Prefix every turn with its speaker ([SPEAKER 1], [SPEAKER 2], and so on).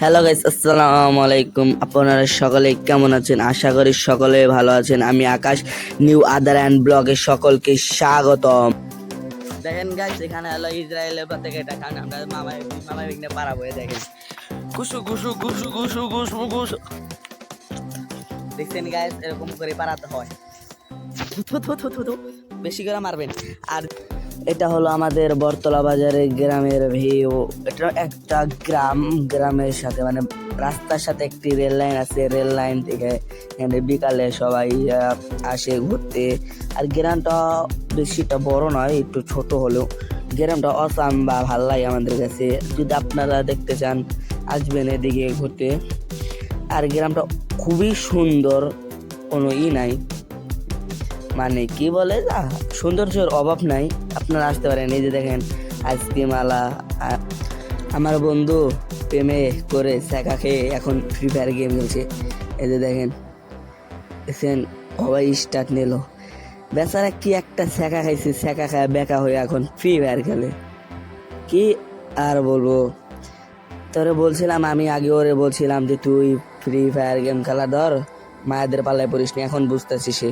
[SPEAKER 1] Hello guys আসসালামু আলাইকুম আপনারা সকলে কেমন আছেন আশা করি সকলে ভালো আছেন আমি আকাশ নিউ আদার অ্যান্ড ব্লগে সকলকে স্বাগতম দেখেন গাইস এখানে হলো ইসরায়েলের থেকে এটা খান আমরা মামাই মামাই বিঘ্নে পারাবো এ দেখেন
[SPEAKER 2] কুসু কুসু কুসু কুসু কুসু কুসু
[SPEAKER 1] দেখছেন গাইস এরকম করে পারাতে হয় থু, থু, থু, থু, থু, থু। বেশি করে মারবেন আর এটা হলো আমাদের বরতলা বাজারের গ্রামের ভিউ। এটা একটা গ্রাম, গ্রামের সাথে মানে রাস্তার সাথে একটি রেল লাইন আছে, রেল লাইন থেকে এখানে বিকালে সবাই আসে ঘুরতে। আর গ্রামটা বেশিটা বড় নয়, একটু ছোট হলেও। গ্রামটা অসাম বা ভালো লাগে আমাদের কাছে। যদি আপনারা দেখতে চান, আসবেন এদিকে ঘুরতে। আর গ্রামটা খুবই সুন্দর, কোনো ই নাই। মানে কি বলে না সৌন্দর্যের অভাব নাই, আপনারা আসতে পারেন। এই যে দেখেন আইসক্রিম আলা আমার বন্ধু প্রেমে করে শেখা খেয়ে এখন ফ্রি ফায়ার গেম খেলছে। এই যে দেখেন দেখছেন সবাই স্টার্ট নিল। বেচারা কি একটা শেখা খাইছে, শেখা খায় বেকা হয়ে এখন ফ্রি ফায়ার খেলে। কি আর বলব? তোরে বলছিলাম, আমি আগে ওরে বলছিলাম যে, তুই ফ্রি ফায়ার গেম খেলা ধর, মায়েদের পাল্লায় পড়িস এখন বুঝতেছি সে।